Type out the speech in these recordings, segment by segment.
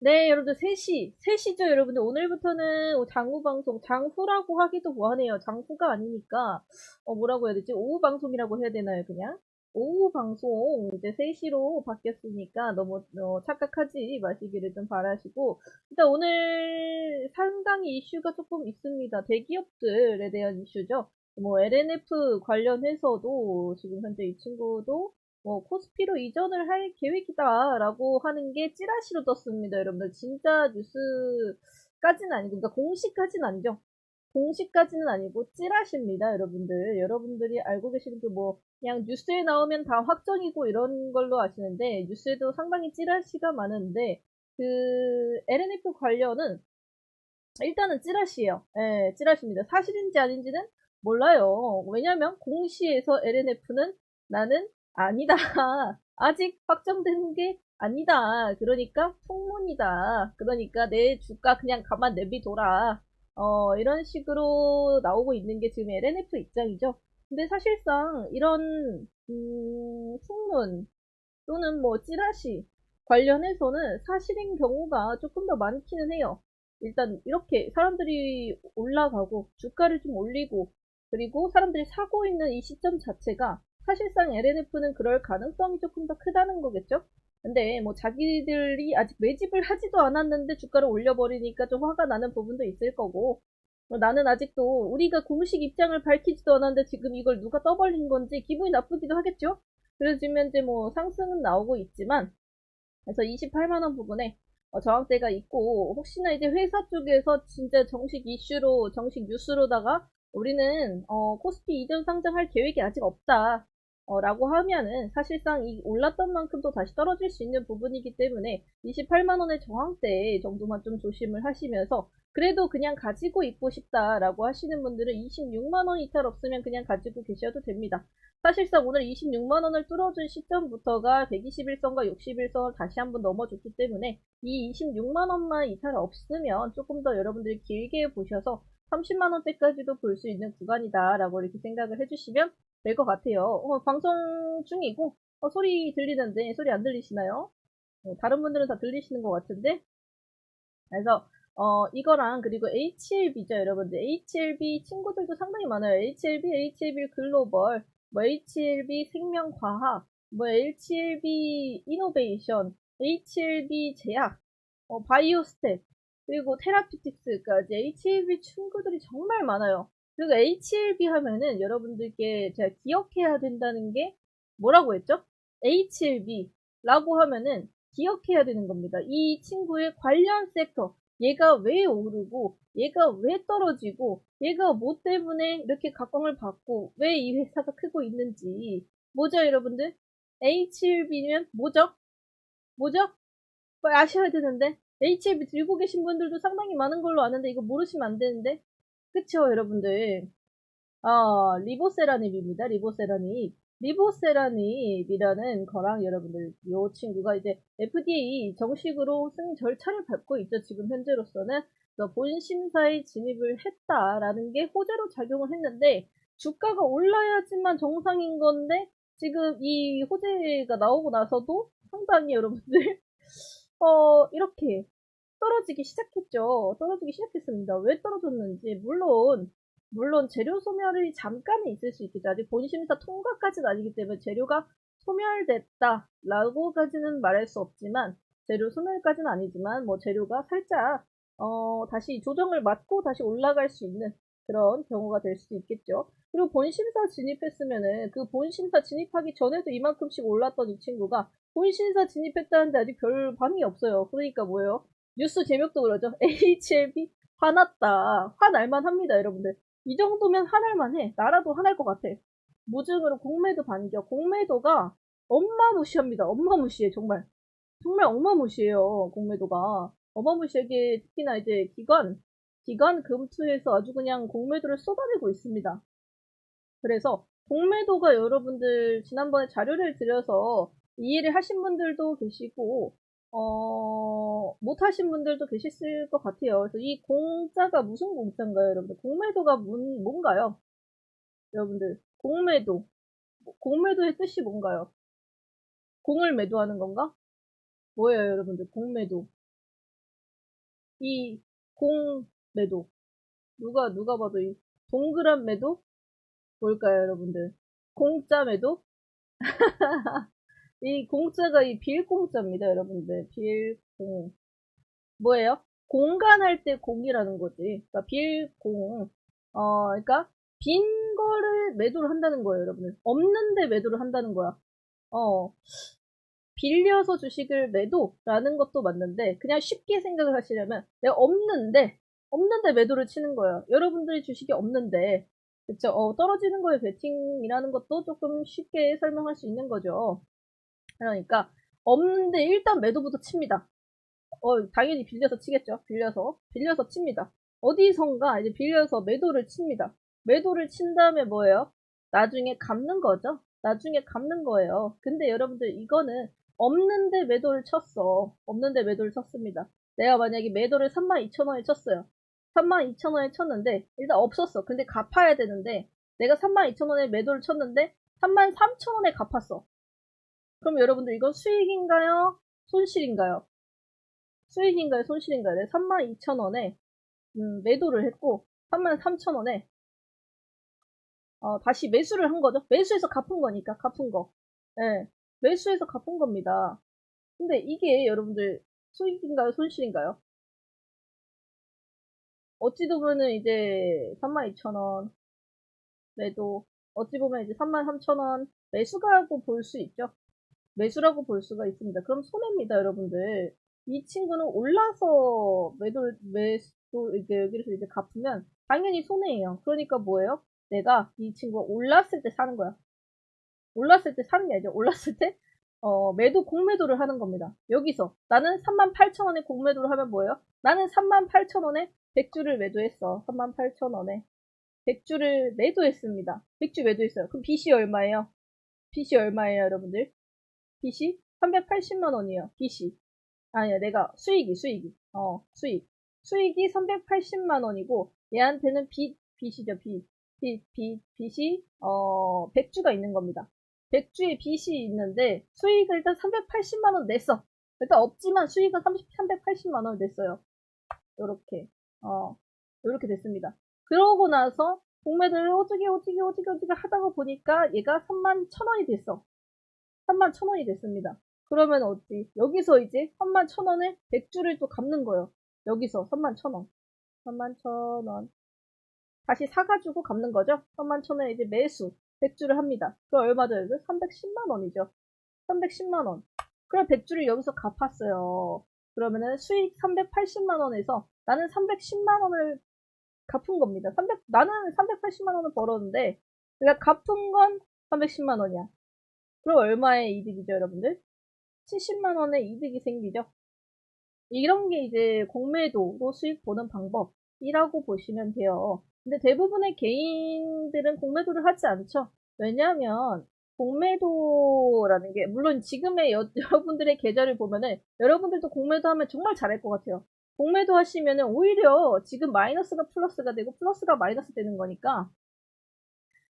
네, 여러분들 3시, 3시죠, 여러분들. 오늘부터는 장후 방송, 장후라고 하기도 뭐하네요. 장후가 아니니까, 어, 뭐라고 해야 되지? 오후 방송이라고 해야 되나요, 그냥? 오후 방송, 이제 3시로 바뀌었으니까 너무 어, 착각하지 마시기를 좀 바라시고, 일단 오늘 상당히 이슈가 조금 있습니다. 대기업들에 대한 이슈죠. 뭐, LNF 관련해서도 지금 현재 이 친구도 뭐 코스피로 이전을 할 계획이다라고 하는 게 찌라시로 떴습니다. 여러분들 진짜 뉴스까지는 아니고 그러니까 공식까지는 아니죠. 공식까지는 아니고 찌라시입니다. 여러분들 여러분들이 알고 계시는 그 뭐 그냥 뉴스에 나오면 다 확정이고 이런 걸로 아시는데 뉴스에도 상당히 찌라시가 많은데 그 LNF 관련은 일단은 찌라시예요. 예, 찌라시입니다. 사실인지 아닌지는 몰라요. 왜냐면 공시에서 LNF는 나는 아니다. 아직 확정된 게 아니다. 그러니까 풍문이다. 그러니까 내 주가 그냥 가만 내비둬라. 어, 이런 식으로 나오고 있는 게 지금 LNF 입장이죠. 근데 사실상 이런 음, 풍문 또는 뭐 찌라시 관련해서는 사실인 경우가 조금 더 많기는 해요. 일단 이렇게 사람들이 올라가고 주가를 좀 올리고 그리고 사람들이 사고 있는 이 시점 자체가 사실상 LNF는 그럴 가능성이 조금 더 크다는 거겠죠? 근데 뭐 자기들이 아직 매집을 하지도 않았는데 주가를 올려버리니까 좀 화가 나는 부분도 있을 거고 뭐 나는 아직도 우리가 공식 입장을 밝히지도 않았는데 지금 이걸 누가 떠벌린 건지 기분이 나쁘기도 하겠죠? 그래서 지금 현재 뭐 상승은 나오고 있지만 그래서 28만원 부분에 어, 저항대가 있고 혹시나 이제 회사 쪽에서 진짜 정식 이슈로 정식 뉴스로다가 우리는 어, 코스피 이전 상장할 계획이 아직 없다 어, 라고 하면은 사실상 이 올랐던 만큼 또 다시 떨어질 수 있는 부분이기 때문에 28만원의 저항대 정도만 좀 조심을 하시면서 그래도 그냥 가지고 있고 싶다라고 하시는 분들은 26만원 이탈 없으면 그냥 가지고 계셔도 됩니다. 사실상 오늘 26만원을 뚫어준 시점부터가 121선과 61선을 다시 한번 넘어줬기 때문에 이 26만원만 이탈 없으면 조금 더 여러분들이 길게 보셔서 30만원대까지도 볼 수 있는 구간이다 라고 이렇게 생각을 해주시면 될 것 같아요. 어, 방송 중이고 어, 소리 들리는데 소리 안 들리시나요? 어, 다른 분들은 다 들리시는 것 같은데 그래서 어, 이거랑 그리고 HLB죠 여러분들 HLB 친구들도 상당히 많아요 HLB, HLB 글로벌 뭐 HLB 생명과학 뭐 HLB 이노베이션 HLB 제약 어, 바이오스텝 그리고 테라피틱스까지 HLB 친구들이 정말 많아요 그리고 HLB 하면은 여러분들께 제가 기억해야 된다는 게 뭐라고 했죠? HLB라고 하면은 기억해야 되는 겁니다. 이 친구의 관련 섹터, 얘가 왜 오르고, 얘가 왜 떨어지고, 얘가 뭐 때문에 이렇게 각광을 받고, 왜 이 회사가 크고 있는지. 뭐죠, 여러분들? HLB면 뭐죠? 뭐죠? 아셔야 되는데. HLB 들고 계신 분들도 상당히 많은 걸로 아는데, 이거 모르시면 안 되는데. 그쵸, 여러분들. 아, 리보세라닙입니다. 리보세라닙. 리보세라닙이라는 거랑 여러분들, 요 친구가 이제 FDA 정식으로 승인 절차를 밟고 있죠. 지금 현재로서는. 본 심사에 진입을 했다라는 게 호재로 작용을 했는데, 주가가 올라야지만 정상인 건데, 지금 이 호재가 나오고 나서도 상당히 여러분들, 어, 이렇게 떨어지기 시작했죠. 떨어지기 시작했습니다. 왜 떨어졌는지 물론 물론 재료 소멸이 잠깐은 있을 수 있겠죠. 아직 본심사 통과까지는 아니기 때문에 재료가 소멸됐다라고까지는 말할 수 없지만 재료 소멸까지는 아니지만 뭐 재료가 살짝 어, 다시 조정을 맞고 다시 올라갈 수 있는 그런 경우가 될 수도 있겠죠. 그리고 본심사 진입했으면은 그 본심사 진입하기 전에도 이만큼씩 올랐던 이 친구가 본심사 진입했다는데 아직 별 반응이 없어요. 그러니까 뭐예요? 뉴스 제목도 그러죠. HLB 화났다. 화날만 합니다, 여러분들. 이 정도면 화날만 해. 나라도 화날 것 같아. 무증으로 공매도 반겨. 공매도가 엄마무시합니다. 엄마무시해, 정말. 정말 엄마무시해요, 공매도가. 어마무시하게 특히나 이제 기관, 기관 금투에서 아주 그냥 공매도를 쏟아내고 있습니다. 그래서 공매도가 여러분들 지난번에 자료를 드려서 이해를 하신 분들도 계시고 어, 못하신 분들도 계실 것 같아요. 그래서 이 공자가 무슨 공자인가요, 여러분들? 공매도가 뭔, 뭔가요? 여러분들, 공매도. 공매도의 뜻이 뭔가요? 공을 매도하는 건가? 뭐예요, 여러분들? 공매도. 이 공매도. 누가, 누가 봐도 이 동그란 매도? 뭘까요, 여러분들? 공짜 매도? 이 공짜가 이 빌공짜입니다, 여러분들. 빌공. 뭐예요? 공간할 때 공이라는 거지. 그러니까 빌공. 어, 그러니까 빈 거를 매도를 한다는 거예요, 여러분들. 없는데 매도를 한다는 거야. 어. 빌려서 주식을 매도라는 것도 맞는데 그냥 쉽게 생각을 하시려면 내가 없는데 없는데 매도를 치는 거예요. 여러분들이 주식이 없는데 그쵸? 어, 떨어지는 거에 베팅이라는 것도 조금 쉽게 설명할 수 있는 거죠. 그러니까 없는데 일단 매도부터 칩니다. 어, 당연히 빌려서 치겠죠. 빌려서 빌려서 칩니다. 어디선가 이제 빌려서 매도를 칩니다. 매도를 친 다음에 뭐예요? 나중에 갚는 거죠. 나중에 갚는 거예요. 근데 여러분들 이거는 없는데 매도를 쳤어. 없는데 매도를 쳤습니다. 내가 만약에 매도를 32,000원에 쳤어요. 32,000원에 쳤는데 일단 없었어. 근데 갚아야 되는데 내가 32,000원에 매도를 쳤는데 33,000원에 갚았어. 그럼 여러분들 이건 수익인가요? 손실인가요? 수익인가요? 손실인가요? 내가 32,000원에 음, 매도를 했고 33,000원에 어, 다시 매수를 한 거죠. 매수해서 갚은 거니까 갚은 거. 예. 매수해서 갚은 겁니다. 근데 이게 여러분들 수익인가요? 손실인가요? 어찌 보면은 이제 32,000원 매도 어찌 보면 이제 33,000원 매수라고 볼 수 있죠. 매수라고 볼 수가 있습니다. 그럼 손해입니다, 여러분들. 이 친구는 올라서 매도 매수 이제 여기서 이제 갚으면 당연히 손해예요. 그러니까 뭐예요? 내가 이 친구가 올랐을 때 사는 거야. 올랐을 때 사는 게 아니죠. 올랐을 때 어, 매도 공매도를 하는 겁니다. 여기서 나는 38,000원에 공매도를 하면 뭐예요? 나는 38,000원에 100주를 매도했어. 38,000원에 100주를 매도했습니다. 100주 매도했어요. 그럼 빚이 얼마예요? 빚이 얼마예요, 여러분들? 빚이 380만 원이에요. 빚이. 아니야, 내가 수익이 수익이. 어, 수익. 수익이 380만 원이고 얘한테는 빚 빚이죠, 빚. 빚, 빚, 빚이 어 100주가 있는 겁니다. 100주의 빚이 있는데 수익을 일단 380만 원 냈어. 일단 없지만 수익은 30, 380만 원을 냈어요. 요렇게 어 요렇게 됐습니다. 그러고 나서 공매도를 오지게 오지게 오지게 오지게 하다가 보니까 얘가 3만 1천 원이 됐어. 3만 1천원이 됐습니다. 그러면 어찌 여기서 이제 3만 1천원에 100주를 또 갚는 거예요. 여기서 3만 1천원 3만 1천원 다시 사가지고 갚는 거죠. 3만 1천원에 이제 매수 100주를 합니다. 그럼 얼마 죠 310만 원이죠. 310만 원. 그럼 100주를 여기서 갚았어요. 그러면은 수익 380만 원에서 나는 310만 원을 갚은 겁니다. 300, 나는 380만 원을 벌었는데 내가 갚은 건 310만 원이야. 그럼 얼마의 이득이죠, 여러분들? 70만 원의 이득이 생기죠. 이런 게 이제 공매도로 수익 보는 방법이라고 보시면 돼요. 근데 대부분의 개인들은 공매도를 하지 않죠. 왜냐하면 공매도라는 게 물론 지금의 여, 러분들의 계좌를 보면은 여러분들도 공매도 하면 정말 잘할 것 같아요. 공매도 하시면은 오히려 지금 마이너스가 플러스가 되고 플러스가 마이너스 되는 거니까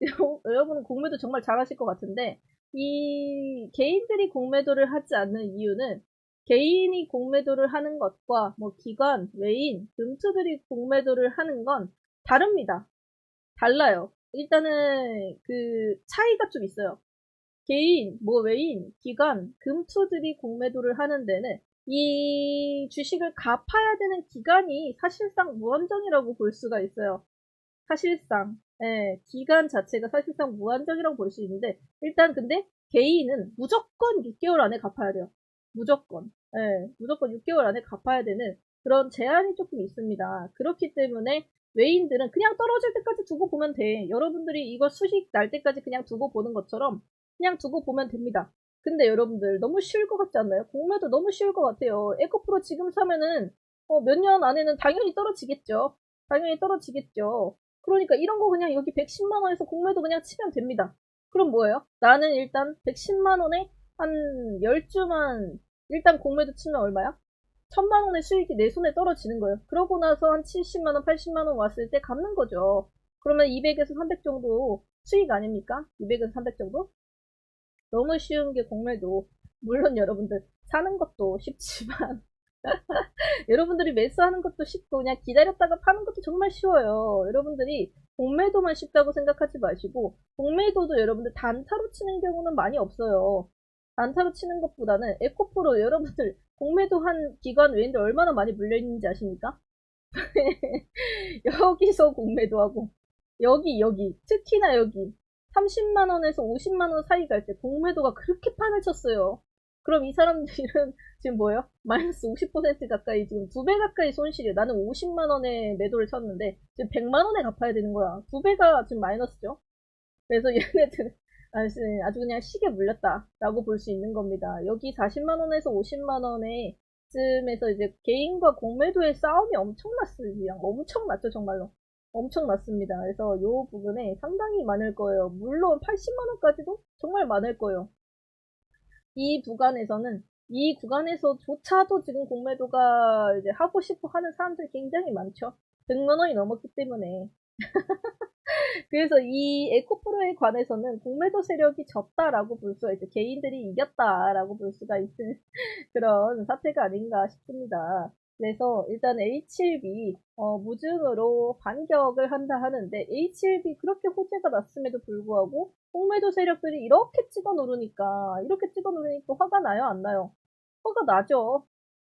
여러분은 공매도 정말 잘하실 것 같은데 이 개인들이 공매도를 하지 않는 이유는 개인이 공매도를 하는 것과 뭐 기관, 외인, 금투들이 공매도를 하는 건 다릅니다. 달라요. 일단은 그 차이가 좀 있어요. 개인, 뭐 외인, 기관, 금투들이 공매도를 하는 데는 이 주식을 갚아야 되는 기간이 사실상 무한정이라고 볼 수가 있어요. 사실상, 예, 기간 자체가 사실상 무한정이라고 볼 수 있는데, 일단 근데 개인은 무조건 6개월 안에 갚아야 돼요. 무조건. 예, 무조건 6개월 안에 갚아야 되는 그런 제한이 조금 있습니다. 그렇기 때문에 외인들은 그냥 떨어질 때까지 두고 보면 돼. 여러분들이 이거 수식 날 때까지 그냥 두고 보는 것처럼 그냥 두고 보면 됩니다. 근데 여러분들 너무 쉬울 것 같지 않나요? 공매도 너무 쉬울 것 같아요. 에코프로 지금 사면은 어, 몇 년 안에는 당연히 떨어지겠죠. 당연히 떨어지겠죠. 그러니까 이런 거 그냥 여기 110만 원에서 공매도 그냥 치면 됩니다. 그럼 뭐예요? 나는 일단 110만 원에 한 10주만 일단 공매도 치면 얼마야? 천만 원의 수익이 내 손에 떨어지는 거예요. 그러고 나서 한 70만 원, 80만 원 왔을 때 갚는 거죠. 그러면 200에서 300 정도 수익 아닙니까? 200에서 300 정도? 너무 쉬운 게 공매도. 물론 여러분들 사는 것도 쉽지만 여러분들이 매수하는 것도 쉽고 그냥 기다렸다가 파는 것도 정말 쉬워요. 여러분들이 공매도만 쉽다고 생각하지 마시고 공매도도 여러분들 단타로 치는 경우는 많이 없어요. 단타로 치는 것보다는 에코프로 여러분들 공매도 한 기간 외인데 얼마나 많이 물려있는지 아십니까? 여기서 공매도하고 여기 여기 특히나 여기 30만원에서 50만원 사이 갈 때 공매도가 그렇게 판을 쳤어요. 그럼 이 사람들은 지금 뭐예요? 마이너스 50% 가까이 지금 두 배 가까이 손실이에요. 나는 50만 원에 매도를 쳤는데 지금 100만 원에 갚아야 되는 거야. 두 배가 지금 마이너스죠. 그래서 얘네들은 아주 그냥 시계 물렸다 라고 볼 수 있는 겁니다. 여기 40만 원에서 50만 원에 쯤에서 이제 개인과 공매도의 싸움이. 그냥 엄청났죠 정말로. 엄청났습니다. 그래서 이 부분에 상당히 많을 거예요. 물론 80만 원까지도 정말 많을 거예요. 이 구간에서는 이 구간에서조차도 지금 공매도가 이제 하고 싶어 하는 사람들이 굉장히 많죠. 100만 원이 넘었기 때문에. 그래서 이 에코프로에 관해서는 공매도 세력이 졌다라고 볼 수가 있어요. 개인들이 이겼다라고 볼 수가 있는 그런 사태가 아닌가 싶습니다. 그래서 일단 H7B 어, 무증으로 반격을 한다 하는데 H7B 그렇게 호재가 났음에도 불구하고 공매도 세력들이 이렇게 찍어 누르니까 이렇게 찍어 누르니까 화가 나요 안 나요? 화가 나죠.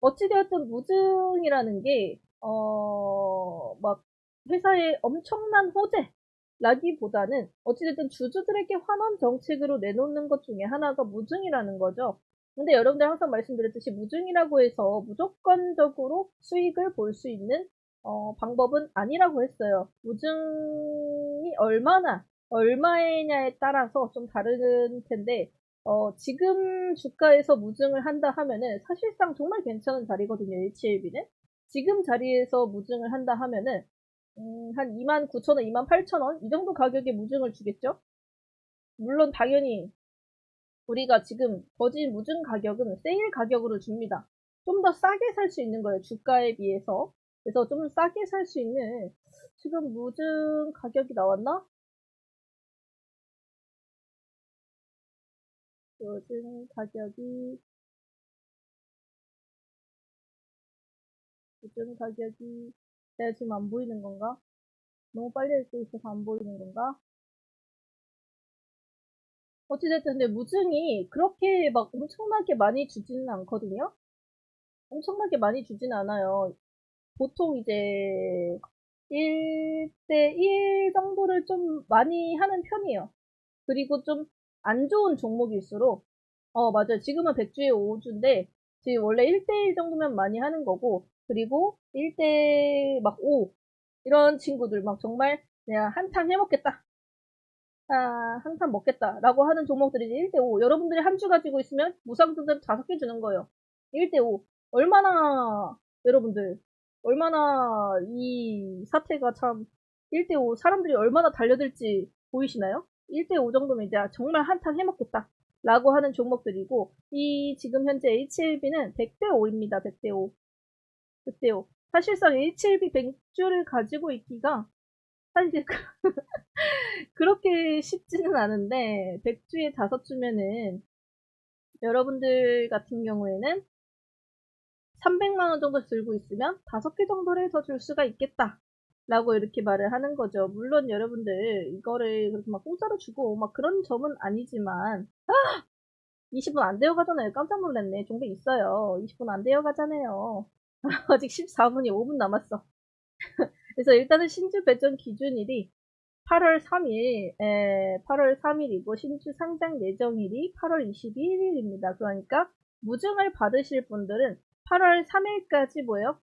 어찌되었든 무증이라는 게 어, 막 회사의 엄청난 호재 라기보다는 어찌됐든 주주들에게 환원 정책으로 내놓는 것 중에 하나가 무증이라는 거죠. 근데 여러분들 항상 말씀드렸듯이 무증이라고 해서 무조건적으로 수익을 볼 수 있는 어, 방법은 아니라고 했어요. 무증이 얼마나 얼마냐에 따라서 좀 다른 텐데 어, 지금 주가에서 무증을 한다 하면은 사실상 정말 괜찮은 자리거든요. HLB는 지금 자리에서 무증을 한다 하면은 음, 한 29,000원, 28,000원 이 정도 가격에 무증을 주겠죠? 물론 당연히 우리가 지금 거진 무증 가격은 세일 가격으로 줍니다. 좀 더 싸게 살 수 있는 거예요. 주가에 비해서. 그래서 좀 싸게 살 수 있는 지금 무증 가격이 나왔나? 무증 가격이 무증 가격이 내가 지금 안 보이는 건가? 너무 빨리 읽고 있어서 안 보이는 건가? 어찌됐든 근데 무증이 그렇게 막 엄청나게 많이 주지는 않거든요. 엄청나게 많이 주지는 않아요. 보통 이제 1대1 정도를 좀 많이 하는 편이에요. 그리고 좀 안 좋은 종목일수록 어 맞아요. 지금은 100주에 5주인데 지금 원래 1대1 정도면 많이 하는 거고 그리고 1대 막 5 이런 친구들 막 정말 그냥 한탕 해먹겠다 아, 항상 먹겠다라고 하는 종목들이 1대5. 여러분들이 한 주 가지고 있으면 무상증들 5개 주는 거예요. 1대5. 얼마나, 여러분들, 얼마나 이 사태가 참 1대5 사람들이 얼마나 달려들지 보이시나요? 1대5 정도면 이제 정말 한탕 해먹겠다. 라고 하는 종목들이고, 이 지금 현재 HLB는 100대5입니다. 100대5. 100대5. 사실상 HLB 100주를 가지고 있기가 사실 그렇게 쉽지는 않은데 100주에 5주면은 여러분들 같은 경우에는 300만원 정도 들고 있으면 5개 정도를 더 줄 수가 있겠다. 라고 이렇게 말을 하는 거죠. 물론 여러분들 이거를 그렇게 막 공짜로 주고 막 그런 점은 아니지만 아! 20분 안 되어 가잖아요. 깜짝 놀랐네. 종배 있어요. 20분 안 되어 가잖아요. 아직 14분이 5분 남았어. 그래서 일단은 신주 배정 기준일이 8월 3일, 에, 8월 3일이고 신주 상장 예정일이 8월 21일입니다. 그러니까 무증을 받으실 분들은 8월 3일까지 뭐예요?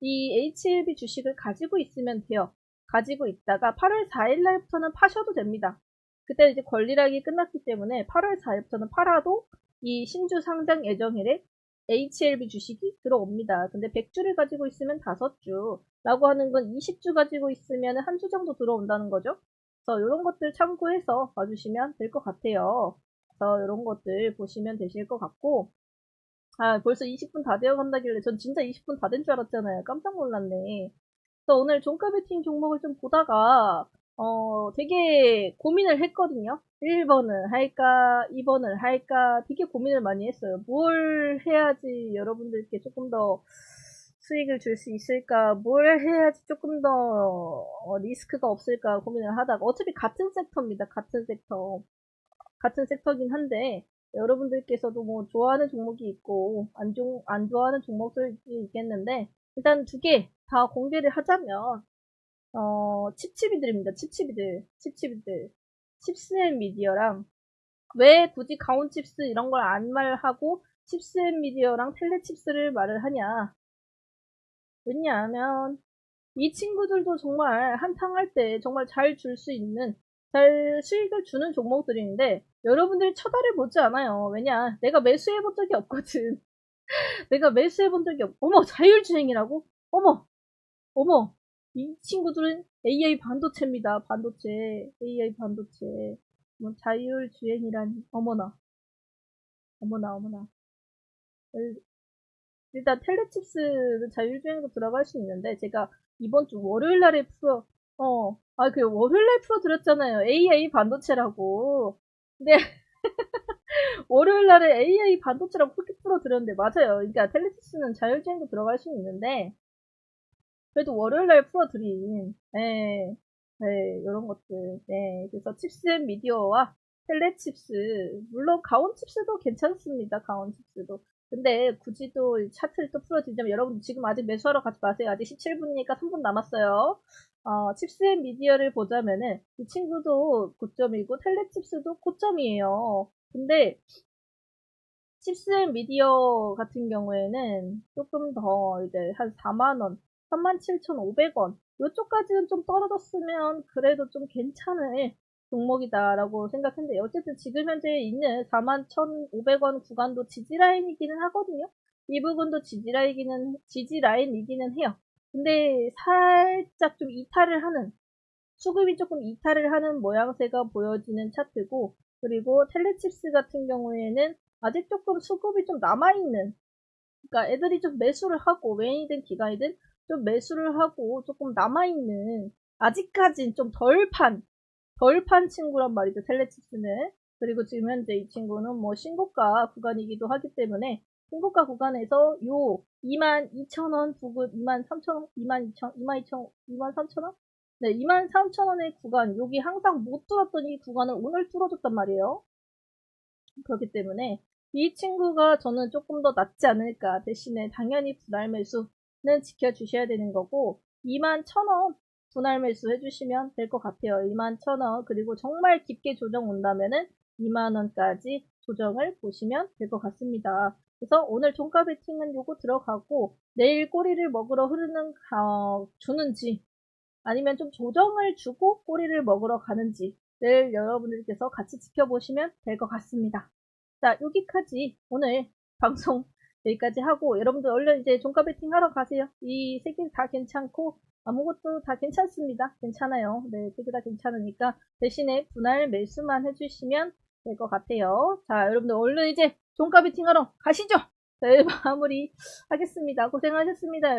이 HLB 주식을 가지고 있으면 돼요. 가지고 있다가 8월 4일 날부터는 파셔도 됩니다. 그때 이제 권리락이 끝났기 때문에 8월 4일부터는 팔아도 이 신주 상장 예정일에 HLB 주식이 들어옵니다. 근데 100주를 가지고 있으면 5주 라고 하는 건 20주 가지고 있으면 한 주 정도 들어온다는 거죠. 그래서 이런 것들 참고해서 봐주시면 될 것 같아요. 그래서 이런 것들 보시면 되실 것 같고 아 벌써 20분 다 되어 간다길래 전 진짜 20분 다 된 줄 알았잖아요. 깜짝 놀랐네. 그래서 오늘 종가 베팅 종목을 좀 보다가 어, 되게 고민을 했거든요. 1번을 할까, 2번을 할까, 되게 고민을 많이 했어요. 뭘 해야지 여러분들께 조금 더 수익을 줄 수 있을까? 뭘 해야지 조금 더 어, 리스크가 없을까 고민을 하다가 어차피 같은 섹터입니다. 같은 섹터. 같은 섹터긴 한데 여러분들께서도 뭐 좋아하는 종목이 있고 안, 종, 안 좋아하는 종목들이 있겠는데 일단 두 개 다 공개를 하자면 어, 칩칩이들입니다. 칩칩이들. 칩칩이들. 칩스앤 미디어랑 왜 굳이 가온칩스 이런 걸 안 말하고 칩스앤 미디어랑 텔레칩스를 말을 하냐. 왜냐하면 이 친구들도 정말 한탕 할 때 정말 잘 줄 수 있는 잘 수익을 주는 종목들인데 여러분들이 쳐다를 보지 않아요. 왜냐? 내가 매수해 본 적이 없거든. 내가 매수해 본 적이 없. 어머 자율주행이라고? 어머 어머 이 친구들은 AI 반도체입니다. 반도체 AI 반도체 뭐 자율주행이라니 어머나 어머나 어머나 일- 일단 텔레칩스는 자율주행도 들어갈 수 있는데 제가 이번 주 월요일 날에 풀어 어, 아, 그 월요일 날 풀어드렸잖아요. AA 반도체라고. 근데 월요일 날에 AA 반도체라고 그렇게 풀어드렸는데 맞아요. 그러니까 텔레칩스는 자율주행도 들어갈 수 있는데 그래도 월요일 날 풀어드린 네, 네, 이런 것들. 네, 그래서 칩스 앤 미디어와 텔레칩스 물론 가온 칩스도 괜찮습니다. 가온 칩스도. 근데 굳이 또 차트를 또 풀어드리자면 여러분 지금 아직 매수하러 가지 마세요. 아직 17분이니까 3분 남았어요. 어, 칩스앤 미디어를 보자면은 이 친구도 고점이고 텔레칩스도 고점이에요. 근데 칩스앤 미디어 같은 경우에는 조금 더 이제 한 4만원, 37,500원 이쪽까지는 좀 떨어졌으면 그래도 좀 괜찮을 종목이다라고 생각했는데 어쨌든 지금 현재 있는 41,500원 구간도 지지라인이기는 하거든요. 이 부분도 지지라인이기는 지지라인이기는 해요. 근데 살짝 좀 이탈을 하는 수급이 조금 이탈을 하는 모양새가 보여지는 차트고 그리고 텔레칩스 같은 경우에는 아직 조금 수급이 좀 남아있는 그러니까 애들이 좀 매수를 하고 웨인이든 기간이든 좀 매수를 하고 조금 남아있는 아직까진 좀 덜 판 덜판 친구란 말이죠 텔레칩스는. 그리고 지금 현재 이 친구는 뭐 신고가 구간이기도 하기 때문에 신고가 구간에서 요 22,000원 부근 23,000원 22,000 22,000 23,000원 네 23,000원의 구간. 여기 항상 못 뚫었던 이 구간을 오늘 뚫어줬단 말이에요. 그렇기 때문에 이 친구가 저는 조금 더 낫지 않을까. 대신에 당연히 분할 매수는 지켜주셔야 되는 거고 21,000원 분할 매수 해주시면 될 것 같아요 21,000원 그리고 정말 깊게 조정 온다면은 2만원까지 조정을 보시면 될 것 같습니다 그래서 오늘 종가 베팅은 요거 들어가고 내일 꼬리를 먹으러 흐르는 어, 주는지 아니면 좀 조정을 주고 꼬리를 먹으러 가는지 를 여러분들께서 같이 지켜보시면 될 것 같습니다. 자, 여기까지 오늘 방송 여기까지 하고 여러분들 얼른 이제 종가 베팅 하러 가세요. 이 세 개 다 괜찮고 아무것도 다 괜찮습니다. 괜찮아요. 네, 세개다 괜찮으니까 대신에 분할 매수만 해주시면 될 것 같아요. 자, 여러분들 얼른 이제 종가 베팅 하러 가시죠. 네, 마무리 하겠습니다. 고생하셨습니다.